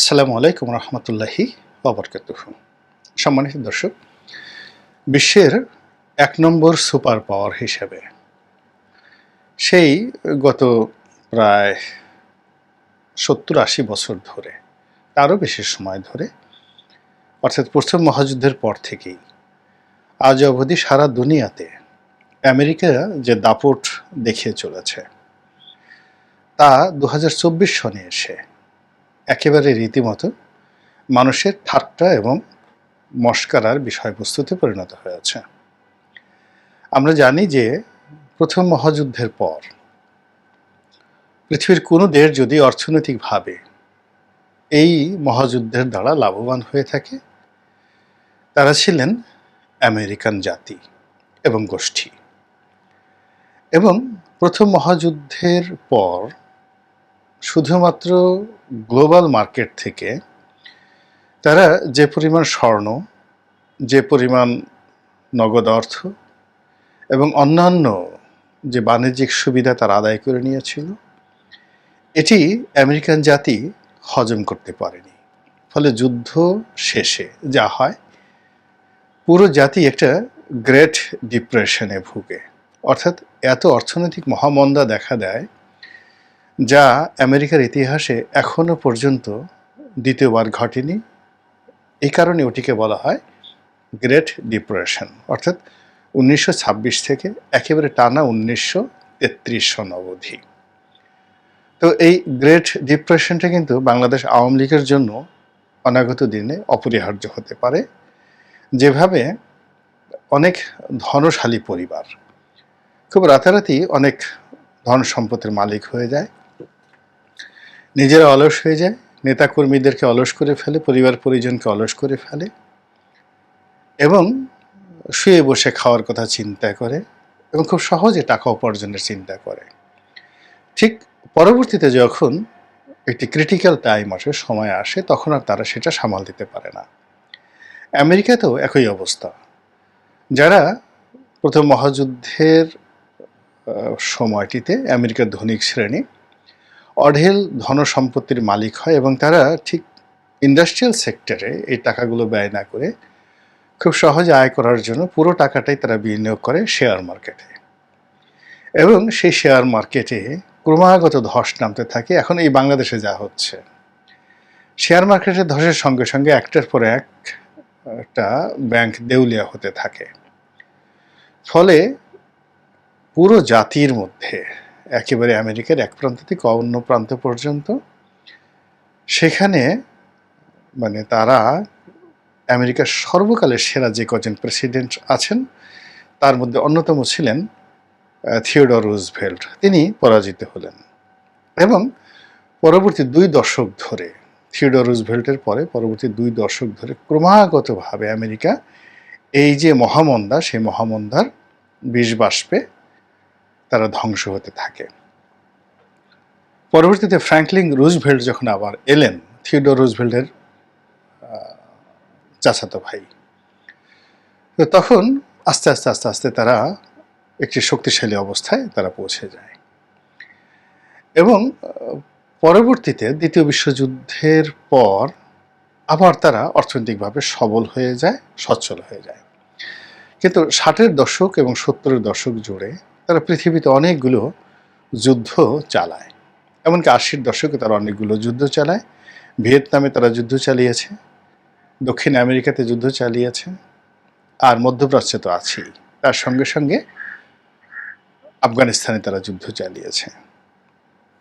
আসসালামু আলাইকুম রহমতুল্লাহি অবরকাতুহ সম্মানিত দর্শক, বিশ্বের এক নম্বর সুপার পাওয়ার হিসেবে সেই গত প্রায় সত্তর আশি বছর ধরে, তারও বেশি সময় ধরে, অর্থাৎ প্রথম মহাযুদ্ধের পর থেকেই আজ অবধি সারা দুনিয়াতে আমেরিকা যে দাপট দেখিয়ে চলেছে, তা দু হাজার চব্বিশ সনে এসে একেবারে রীতিমতো মানুষের ঠাট্টা এবং মস্কারার বিষয়বস্তুতে পরিণত হয়েছে আমরা জানি যে প্রথম মহাযুদ্ধের পর পৃথিবীর কোনো দেশ যদি অর্থনৈতিকভাবে এই মহাযুদ্ধের দ্বারা লাভবান হয়ে থাকে, তারা ছিলেন আমেরিকান জাতি এবং গোষ্ঠী। এবং প্রথম মহাযুদ্ধের পর শুধুমাত্র গ্লোবাল মার্কেট থেকে তারা যে পরিমাণ স্বর্ণ, যে পরিমাণ নগদ অর্থ এবং অন্যান্য যে বাণিজ্যিক সুবিধা তারা আদায় করে নিয়েছিল, এটি আমেরিকান জাতি হজম করতে পারেনি। ফলে যুদ্ধ শেষে যা হয়, পুরো জাতি একটা গ্রেট ডিপ্রেশনে ভুগে। অর্থাৎ এত অর্থনৈতিক মহামন্দা দেখা দেয় যা আমেরিকার ইতিহাসে এখনও পর্যন্ত দ্বিতীয়বার ঘটেনি। এই কারণে ওটিকে বলা হয় গ্রেট ডিপ্রেশন। অর্থাৎ উনিশশো ছাব্বিশ থেকে একেবারে টানা উনিশশো তেত্রিশ সন অবধি। তো এই গ্রেট ডিপ্রেশনটা কিন্তু বাংলাদেশ আওয়ামী লীগের জন্য অনাগত দিনে অপরিহার্য হতে পারে। যেভাবে অনেক ধনশালী পরিবার, খুব রাতারাতি অনেক ধন সম্পদের মালিক হয়ে যায়। নিজেরা অলস হয়ে যায়, নেতাকর্মীদেরকে অলস করে ফেলে, পরিবার পরিজনকে অলস করে ফেলে এবং শুয়ে বসে খাওয়ার কথা চিন্তা করে এবং খুব সহজে টাকা উপার্জনের চিন্তা করে। ঠিক পরবর্তীতে যখন একটি ক্রিটিক্যাল টাইম আসে, সময় আসে, তখন আর তারা সেটা সামাল দিতে পারে না। আমেরিকাতেও একই অবস্থা। যারা প্রথম মহাযুদ্ধের সময়টিতে আমেরিকার ধনিক শ্রেণি অঢেল ধন সম্পত্তির মালিক হয় এবং তারা ঠিক ইন্ডাস্ট্রিয়াল সেক্টরে এই টাকাগুলো ব্যয় না করে খুব সহজে আয় করার জন্য পুরো টাকাটাই তারা বিনিয়োগ করে শেয়ার মার্কেটে এবং সেই শেয়ার মার্কেটে ক্রমাগত ধস নামতে থাকে। এখন এই বাংলাদেশে যা হচ্ছে শেয়ার মার্কেটের ধসের সঙ্গে সঙ্গে একটার পর এক একটা ব্যাংক দেউলিয়া হতে থাকে। ফলে পুরো জাতির মধ্যে একেবারে আমেরিকার এক প্রান্ত থেকে অন্য প্রান্ত পর্যন্ত। সেখানে মানে তারা আমেরিকার সর্বকালের সেরা যে কজন প্রেসিডেন্ট আছেন, তার মধ্যে অন্যতম ছিলেন থিওডর রুজভেল্ট। তিনি পরাজিত হলেন এবং পরবর্তী দুই দশক ধরে, থিওডর রুজভেল্টের পরে পরবর্তী দুই দশক ধরে ক্রমাগতভাবে আমেরিকা এই যে মহামন্দা, সেই মহামন্দার বিষ বাষ্পে তারা ধ্বংস হতে থাকে। পরবর্তীতে ফ্র্যাঙ্কলিন রুজভেল্ট যখন আবার এলেন, থিওডর রুজভেল্টের চাচাতো ভাই, তো তখন আস্তে আস্তে আস্তে আস্তে তারা একটি শক্তিশালী অবস্থায় তারা পৌঁছে যায়। এবং পরবর্তীতে দ্বিতীয় বিশ্বযুদ্ধের পর আবার তারা অর্থনৈতিকভাবে সবল হয়ে যায়, সচ্ছল হয়ে যায়। কিন্তু ষাটের দশক এবং সত্তরের দশক জুড়ে তারা পৃথিবীতে অনেকগুলো যুদ্ধ চালায়। এমনকি আশির দশকে তারা অনেকগুলো যুদ্ধ চালায়। ভিয়েতনামে তারা যুদ্ধ চালিয়েছে, দক্ষিণ আমেরিকাতে যুদ্ধ চালিয়েছে, আর মধ্যপ্রাচ্যে তো আছেই। তার সঙ্গে সঙ্গে আফগানিস্তানে তারা যুদ্ধ চালিয়েছে।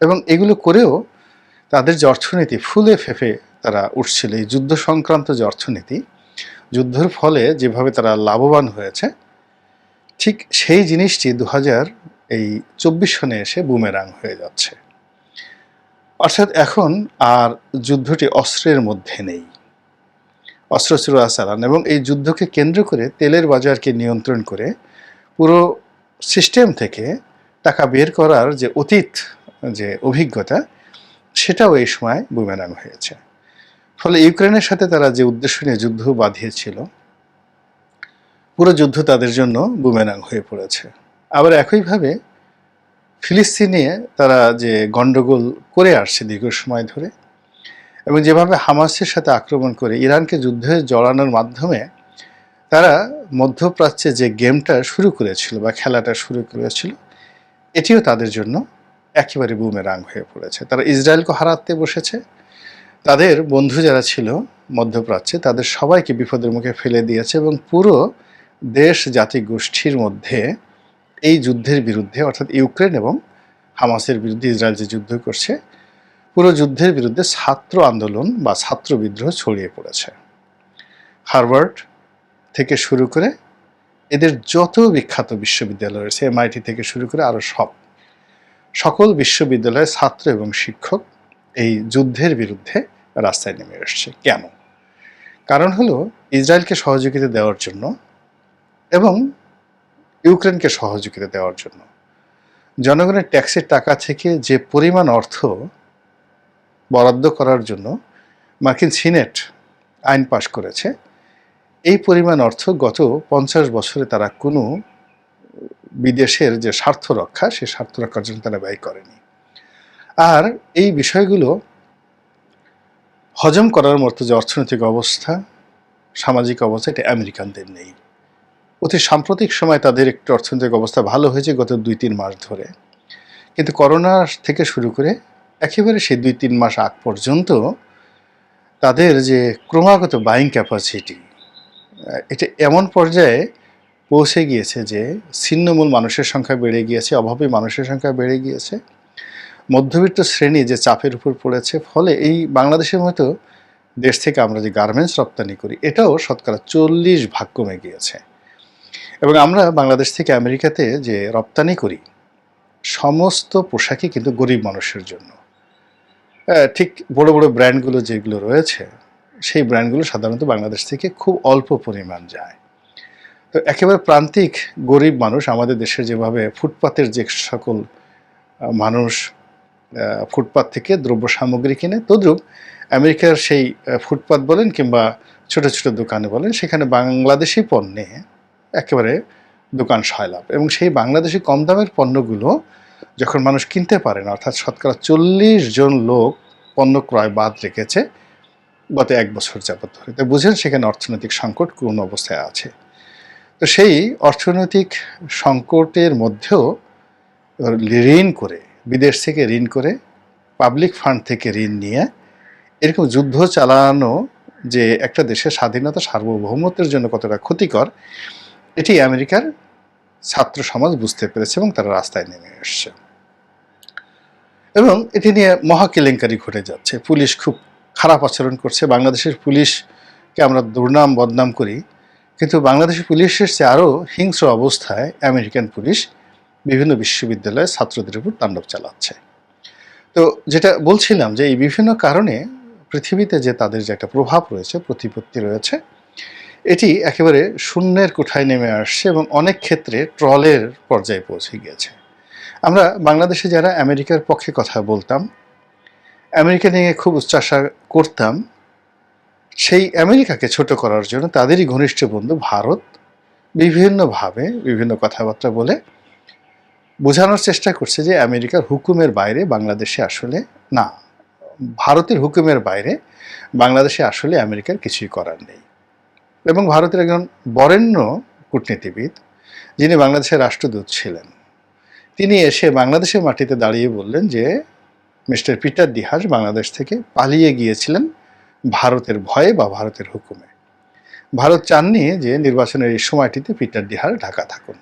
এবং এগুলো করেও তাদের যে অর্থনীতি, ফুলে ফেফে তারা উঠছিল। এই যুদ্ধ সংক্রান্ত যে অর্থনীতি, যুদ্ধের ফলে যেভাবে তারা লাভবান হয়েছে ঠিক সেই জিনিসটি দু হাজার এই চব্বিশ সনে এসে বুমেরাং হয়ে যাচ্ছে। অর্থাৎ এখন আর যুদ্ধটি অস্ত্রের মধ্যে নেই। অস্ত্র চালান এবং এই যুদ্ধকে কেন্দ্র করে তেলের বাজারকে নিয়ন্ত্রণ করে পুরো সিস্টেম থেকে টাকা বের করার যে অতীত, যে অভিজ্ঞতা, সেটাও এই সময় বুমেরাং হয়েছে। ফলে ইউক্রেনের সাথে তারা যে উদ্দেশ্য নিয়ে যুদ্ধ বাঁধিয়েছিল পুরো যুদ্ধ তাদের জন্য বুমেরাং হয়ে পড়েছে। আবার একইভাবে ফিলিস্তিনে তারা যে গণ্ডগোল করে আসছে দীর্ঘ সময় ধরে এবং যেভাবে হামাসের সাথে আক্রমণ করে ইরানকে যুদ্ধে জড়ানোর মাধ্যমে তারা মধ্যপ্রাচ্যে যে গেমটা শুরু করেছিল বা খেলাটা শুরু করেছিল, এটিও তাদের জন্য একেবারে বুমেরাং হয়ে পড়েছে। তারা ইসরায়েলকে হারাতে বসেছে। তাদের বন্ধু যারা ছিল মধ্যপ্রাচ্যে, তাদের সবাইকে বিপদের মুখে ফেলে দিয়েছে এবং পুরো দেশ জাতি গোষ্ঠীর মধ্যে এই যুদ্ধের বিরুদ্ধে, অর্থাৎ ইউক্রেন এবং হামাসের বিরুদ্ধে, ইসরায়েল যে যুদ্ধ করছে, পুরো যুদ্ধের বিরুদ্ধে ছাত্র আন্দোলন বা ছাত্র বিদ্রোহ ছড়িয়ে পড়েছে। হার্ভার্ড থেকে শুরু করে এদের যত বিখ্যাত বিশ্ববিদ্যালয় রয়েছে, এমআইটি থেকে শুরু করে আরও সব, সকল বিশ্ববিদ্যালয়ের ছাত্র এবং শিক্ষক এই যুদ্ধের বিরুদ্ধে রাস্তায় নেমে এসছে। কেন? কারণ হলো, ইসরায়েলকে সহযোগিতা দেওয়ার জন্য এবং ইউক্রেনকে সহযোগিতা দেওয়ার জন্য। জনগণের ট্যাক্সের টাকা থেকে যে পরিমাণ অর্থ বরাদ্দ করার জন্য মার্কিন সিনেট আইন পাশ করেছে, এই পরিমাণ অর্থ গত পঞ্চাশ বছরে তারা কোনো বিদেশের যে স্বার্থ রক্ষা, সে স্বার্থ রক্ষার জন্য তারা ব্যয় করেনি। আর এই বিষয়গুলো হজম করার মতো যে অর্থনৈতিক অবস্থা, সামাজিক অবস্থা, এটা আমেরিকানদের নেই। অতি সাম্প্রতিক সময় তাদের একটু অর্থনৈতিক অবস্থা ভালো হয়েছে গত দুই, তিন মাস ধরে। কিন্তু করোনা থেকে শুরু করে একেবারে সেই দুই, তিন মাস আগ পর্যন্ত তাদের যে ক্রমাগত বাইং ক্যাপাসিটি এটা এমন পর্যায়ে পৌঁছে গিয়েছে যে ছিন্নমূল মানুষের সংখ্যা বেড়ে গিয়েছে, অভাবী মানুষের সংখ্যা বেড়ে গিয়েছে। মধ্যবিত্ত শ্রেণি যে চাপের উপর পড়েছে, ফলে এই বাংলাদেশের মতো দেশ থেকে আমরা যে গার্মেন্টস রপ্তানি করি, এটাও শতকরা চল্লিশ ভাগ কমে গিয়েছে। এবং আমরা বাংলাদেশ থেকে আমেরিকাতে যে রপ্তানি করি, সমস্ত পোশাকই কিন্তু গরিব মানুষের জন্য। ঠিক বড় বড় ব্র্যান্ডগুলো যেগুলো রয়েছে, সেই ব্র্যান্ডগুলো সাধারণত বাংলাদেশ থেকে খুব অল্প পরিমাণ যায়। তো একেবারে প্রান্তিক গরিব মানুষ আমাদের দেশের যেভাবে ফুটপাতের যে সকল মানুষ ফুটপাত থেকে দ্রব্য সামগ্রী কিনে, তদ্রুপ আমেরিকার সেই ফুটপাত বলেন কিংবা ছোট ছোট দোকানে বলেন, সেখানে বাংলাদেশি পণ্যে একেবারে দোকান সয়লাভ এবং সেই বাংলাদেশি কম দামের পণ্যগুলো যখন মানুষ কিনতে পারে না, অর্থাৎ শতকরা চল্লিশ জন লোক পণ্য ক্রয় বাদ রেখেছে গত এক বছর যাবত ধরে। তো বুঝেন সেখানে অর্থনৈতিক সংকট কোন অবস্থায় আছে। তো সেই অর্থনৈতিক সংকটের মধ্যেও ঋণ করে, বিদেশ থেকে ঋণ করে, পাবলিক ফান্ড থেকে ঋণ নিয়ে এরকম যুদ্ধ চালানো যে একটা দেশের স্বাধীনতা সার্বভৌমত্বের জন্য কতটা ক্ষতিকর এটি আমেরিকার ছাত্র সমাজ বুঝতে পেরেছে এবং তারা রাস্তায় নেমে এসছে। এবং এটি নিয়ে মহা কেলেঙ্কারি ঘটে যাচ্ছে। পুলিশ খুব খারাপ আচরণ করছে। বাংলাদেশের পুলিশকে আমরা দুর্নাম, বদনাম করি। কিন্তু বাংলাদেশের পুলিশের চেয়ে আরও হিংস্র অবস্থায় আমেরিকান পুলিশ বিভিন্ন বিশ্ববিদ্যালয়ে ছাত্রদের উপর তাণ্ডব চালাচ্ছে। তো যেটা বলছিলাম যে এই বিভিন্ন কারণে পৃথিবীতে যে তাদের যে একটা প্রভাব রয়েছে, প্রতিপত্তি রয়েছে এটি একেবারে শূন্যের কোঠায় নেমে আসছে এবং অনেক ক্ষেত্রে ট্রলের পর্যায়ে পৌঁছে গিয়েছে। আমরা বাংলাদেশে যারা আমেরিকার পক্ষে কথা বলতাম, আমেরিকা নিয়ে খুব উচ্চাসা করতাম, সেই আমেরিকাকে ছোট করার জন্য তাদেরই ঘনিষ্ঠ বন্ধু ভারত বিভিন্নভাবে বিভিন্ন কথাবার্তা বলে বোঝানোর চেষ্টা করছে যে আমেরিকার হুকুমের বাইরে বাংলাদেশে আসলে না। ভারতের হুকুমের বাইরে বাংলাদেশে আসলে আমেরিকার কিছুই করার নেই। এবং ভারতের একজন বরেণ্য কূটনীতিবিদ, যিনি বাংলাদেশের রাষ্ট্রদূত ছিলেন। তিনি এসে বাংলাদেশের মাটিতে দাঁড়িয়ে বললেন যে, মিস্টার পিটার দিহাস বাংলাদেশ থেকে পালিয়ে গিয়েছিলেন ভারতের ভয়ে বা ভারতের হুকুমে। ভারত চাননি যে নির্বাচনের এই সময়টিতে পিটার দিহার ঢাকা থাকুন।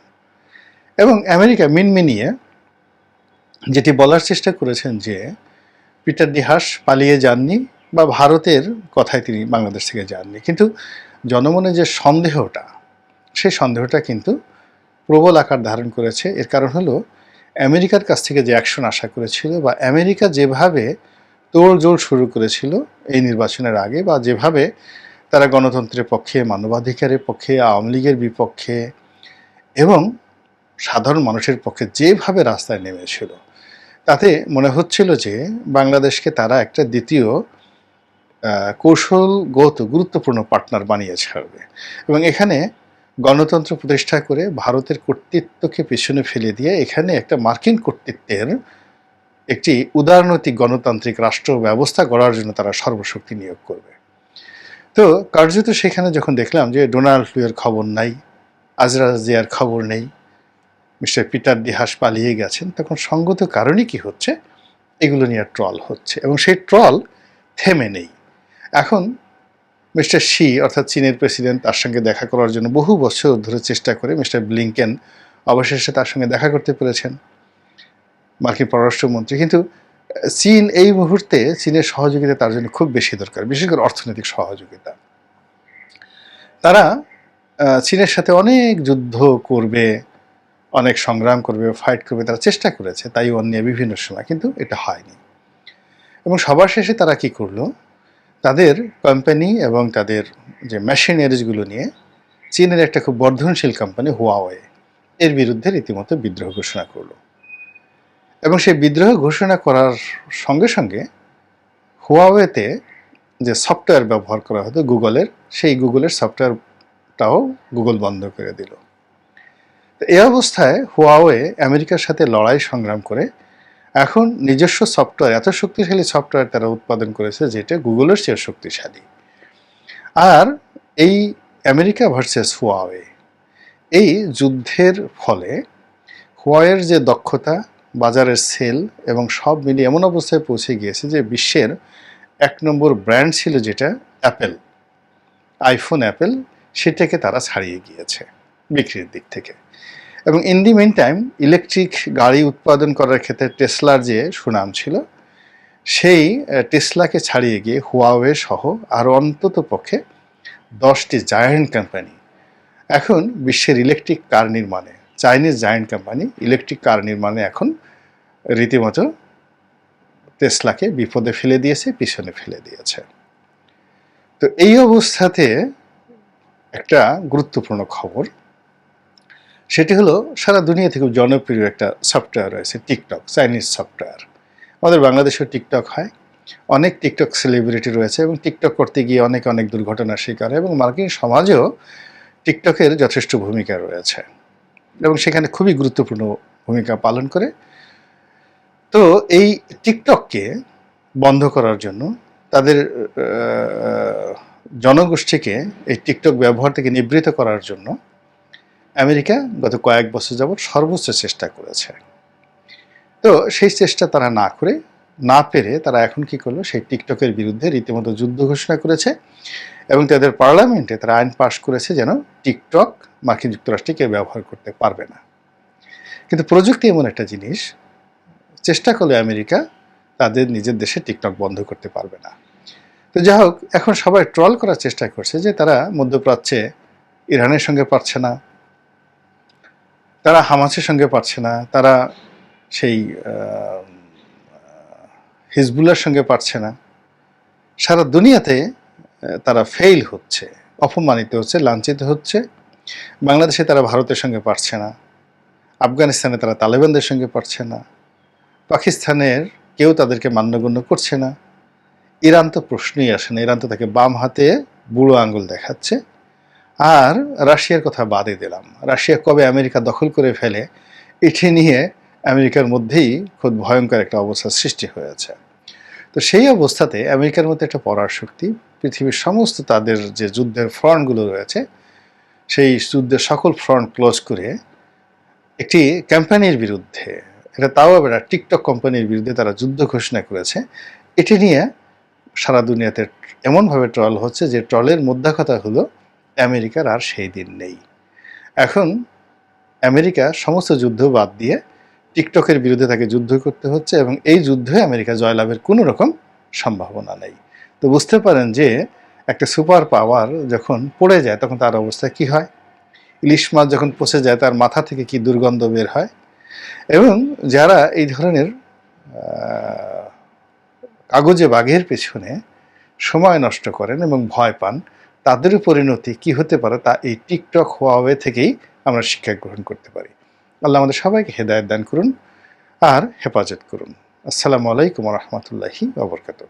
এবং আমেরিকা মিনমিনিয়ে যেটি বলার চেষ্টা করেছেন যে, পিটার দিহাস পালিয়ে যাননি বা ভারতের কথায় তিনি বাংলাদেশ থেকে যাননি। কিন্তু জনমনে যে সন্দেহটা, সেই সন্দেহটা কিন্তু প্রবল আকার ধারণ করেছে। এর কারণ হলো, আমেরিকার কাছ থেকে যে অ্যাকশন আশা করেছিল বা আমেরিকা যেভাবে তোড়জোড় শুরু করেছিল এই নির্বাচনের আগে বা যেভাবে তারা গণতন্ত্রের পক্ষে, মানবাধিকারের পক্ষে, আওয়ামী লীগের বিপক্ষে এবং সাধারণ মানুষের পক্ষে যেভাবে রাস্তায় নেমেছিল, তাতে মনে হচ্ছিল যে বাংলাদেশকে তারা একটা দ্বিতীয় কৌশলগত গুরুত্বপূর্ণ পার্টনার বানিয়ে ছাড়বে এবং এখানে গণতন্ত্র প্রতিষ্ঠা করে ভারতের কর্তৃত্বকে পেছনে ফেলে দিয়ে এখানে একটা মার্কিন কর্তৃত্বের একটি উদারনৈতিক গণতান্ত্রিক রাষ্ট্র ব্যবস্থা গড়ার জন্য তারা সর্বশক্তি নিয়োগ করবে। তো কার্যত সেখানে যখন দেখলাম যে ডোনাল্ড লুয়ের খবর নাই আজরা জিয়ার খবর নেই, মিস্টার পিটার দিহাস পালিয়ে গেছেন, তখন সঙ্গত কারণই কি হচ্ছে? এগুলো নিয়ে ট্রল হচ্ছে এবং সেই ট্রল থেমে নেই। এখন মিস্টার শি, অর্থাৎ চীনের প্রেসিডেন্ট, তার সঙ্গে দেখা করার জন্য বহু বছর ধরে চেষ্টা করে মিস্টার ব্লিংকেন অবশেষে তার সঙ্গে দেখা করতে পেরেছেন মার্কিন পররাষ্ট্রমন্ত্রী। কিন্তু চীন এই মুহূর্তে চীনের সহযোগিতা তার জন্য খুব বেশি দরকার, বিশেষ করে অর্থনৈতিক সহযোগিতা। তারা চীনের সাথে অনেক যুদ্ধ করবে, অনেক সংগ্রাম করবে, ফাইট করবে, তারা চেষ্টা করেছে তাই নিয়ে বিভিন্ন সময়, কিন্তু এটা হয়নি। এবং সবার শেষে তারা কি করল? তাদের কোম্পানি এবং তাদের যে মেশিনারিজগুলো নিয়ে চীনের একটা খুব বর্ধনশীল কোম্পানি হুয়াওয়ে এর বিরুদ্ধে রীতিমতো বিদ্রোহ ঘোষণা করল। এবং সেই বিদ্রোহ ঘোষণা করার সঙ্গে সঙ্গে হুয়াওয়েতে যে সফটওয়্যার ব্যবহার করা হতো গুগলের সেই গুগলের সফটওয়্যারটাও গুগল বন্ধ করে দিল। এই অবস্থায় হুয়াওয়ে আমেরিকার সাথে লড়াই সংগ্রাম করে এখন নিজস্ব সফটওয়্যার এত শক্তিশালী সফটওয়্যার তারা উৎপাদন করেছে যেটা গুগলের চেয়ে শক্তিশালী। আর এই আমেরিকা ভার্সেস হুয়াওয়ে এই যুদ্ধের ফলে হুয়াওয়ের যে দক্ষতা, বাজারের সেল এবং সব মিলিয়ে এমন অবস্থায় পৌঁছে গিয়েছে যে বিশ্বের এক নম্বর ব্র্যান্ড ছিল যেটা অ্যাপেল আইফোন অ্যাপেল সেটাকে তারা ছাড়িয়ে গিয়েছে বিক্রির দিক থেকে। এবং in the main time electric গাড়ি উৎপাদন করার ক্ষেত্রে টেসলার যে সুনাম ছিল, সেই টেসলাকে ছাড়িয়ে গিয়ে হুয়াওয়ে সহ আরও অন্তত পক্ষে দশটি জায়ান্ট কোম্পানি এখন বিশ্বের ইলেকট্রিক কার নির্মাণে Chinese giant company electric car নির্মাণে এখন রীতিমতো টেসলাকে বিপদে ফেলে দিয়েছে, পিছনে ফেলে দিয়েছে। তো এই অবস্থাতে একটা গুরুত্বপূর্ণ খবর সেটি হলো সারা দুনিয়া থেকে জনপ্রিয় একটা সফটওয়্যার রয়েছে, টিকটক, চাইনিজ সফটওয়্যার। আমাদের বাংলাদেশেও টিকটক হয়। অনেক টিকটক সেলিব্রিটি রয়েছে এবং টিকটক করতে গিয়ে অনেক অনেক দুর্ঘটনার শিকার এবং মার্কিন সমাজেও টিকটকের যথেষ্ট ভূমিকা রয়েছে এবং সেখানে খুবই গুরুত্বপূর্ণ ভূমিকা পালন করে। তো এই টিকটককে বন্ধ করার জন্য তাদের জনগোষ্ঠীকে এই টিকটক ব্যবহার থেকে নিবৃত করার জন্য আমেরিকা গত কয়েক বছর যাবৎ সর্বোচ্চ চেষ্টা করেছে। তো সেই চেষ্টা তারা না করে, না পেরে তারা এখন কি করল, সেই টিকটকের বিরুদ্ধে রীতিমতো যুদ্ধ ঘোষণা করেছে এবং তাদের পার্লামেন্টে তারা আইন পাশ করেছে যেন টিকটক মার্কিন যুক্তরাষ্ট্রে কেউ ব্যবহার করতে পারবে না। কিন্তু প্রযুক্তি এমন একটা জিনিস, চেষ্টা করলে আমেরিকা তাদের নিজের দেশে টিকটক বন্ধ করতে পারবে না। তো যাই হোক, এখন সবাই ট্রল করার চেষ্টা করছে যে তারা মধ্যপ্রাচ্যে ইরানের সঙ্গে পারছে না তারা হামাসের সঙ্গে পারছে না, তারা সেই হিজবুল্লার সঙ্গে পারছে না। সারা দুনিয়াতে তারা ফেইল হচ্ছে, অপমানিত হচ্ছে, লাঞ্ছিত হচ্ছে। বাংলাদেশে তারা ভারতের সঙ্গে পারছে না, আফগানিস্তানে তারা তালেবানদের সঙ্গে পারছে না, পাকিস্তানের কেউ তাদেরকে মান্যগণ্য করছে না। ইরান তো প্রশ্নই আসে না, ইরান তো তাকে বাম হাতে বুড়ো আঙ্গুল দেখাচ্ছে। আর রাশিয়ার কথা বাদে দিলাম। রাশিয়া কবে আমেরিকা দখল করে ফেলে, এটি নিয়ে আমেরিকার মধ্যেই খুব ভয়ঙ্কর একটা অবস্থার সৃষ্টি হয়েছে। তো সেই অবস্থাতে আমেরিকার মধ্যে একটা পরার শক্তি পৃথিবীর সমস্ত তাদের যে যুদ্ধের ফ্রন্টগুলো রয়েছে, সেই যুদ্ধের সকল ফ্রন্ট ক্লোজ করে একটি কোম্পানির বিরুদ্ধে, এটা তাও আবার টিকটক কোম্পানির বিরুদ্ধে তারা যুদ্ধ ঘোষণা করেছে, এটি নিয়ে সারা দুনিয়াতে এমনভাবে ট্রল হচ্ছে যে ট্রলের মোদ্দা কথা হলো আমেরিকার আর সেই দিন নেই। এখন আমেরিকা সমস্ত যুদ্ধ বাদ দিয়ে টিকটকের বিরুদ্ধে তাকে যুদ্ধ করতে হচ্ছে এবং এই যুদ্ধে আমেরিকা জয়লাভের কোনো রকম সম্ভাবনা নেই। তো বুঝতে পারেন যে একটা সুপার পাওয়ার যখন পড়ে যায়, তখন তার অবস্থা কি হয়? ইলিশ মাছ যখন পচে যায়, তার মাথা থেকে কি দুর্গন্ধ বের হয়? এবং যারা এই ধরনের কাগজে বাঘের পেছনে সময় নষ্ট করেন এবং ভয় পান তাদের পরিণতি কি হতে পারে তা এই টিকটক হওয়াওয়ে থেকেই আমরা শিক্ষা গ্রহণ করতে পারি। আল্লাহ আমাদের সবাইকে হেদায়ত দান করুন আর হেফাজত করুন। আসসালামু আলাইকুম রহমতুল্লাহি আবরকাতুহ